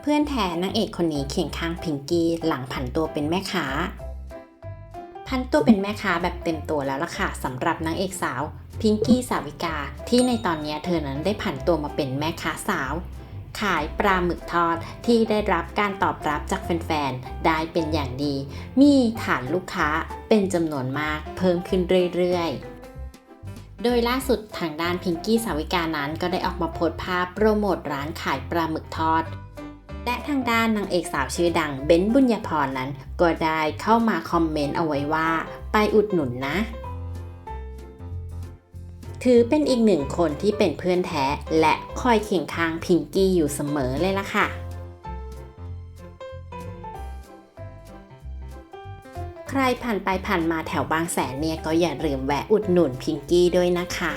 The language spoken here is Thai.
เพื่อนแท้นางเอกคนนี้เคียงข้างพิงกี้หลังผันตัวเป็นแม่ค้า พันตัวเป็นแม่ค้าแบบเต็มตัวแล้วล่ะค่ะสำหรับนางเอกสาว พิงกี้สาวิกา ที่ในตอนนี้เธอนั้นได้ผันตัวมาเป็นแม่ค้าสาว ขายปลาหมึกทอดที่ได้รับการตอบรับจากแฟนๆ ได้เป็นอย่างดี มีฐานลูกค้าเป็นจำนวนมากเพิ่มขึ้นเรื่อยๆโดยล่าสุดทางด้านพิงกี้สาวิกานั้นก็ได้ออกมาโพสต์ภาพโปรโมทร้านขายปลาหมึกทอด และทางด้านนางเอกสาวชื่อดังเบนซ์บุญญพรนั้น ก็ได้เข้ามาคอมเมนต์เอาไว้ว่า ไปอุดหนุนนะถือเป็นอีกหนึ่งคนที่เป็นเพื่อนแท้ และคอยเคียงข้างพิงกี้อยู่เสมอเลยล่ะค่ะ ใครผ่านไปผ่านมาแถวบางแสนเนี่ยก็อย่าลืมแวะอุดหนุนพิงกี้ด้วยนะคะ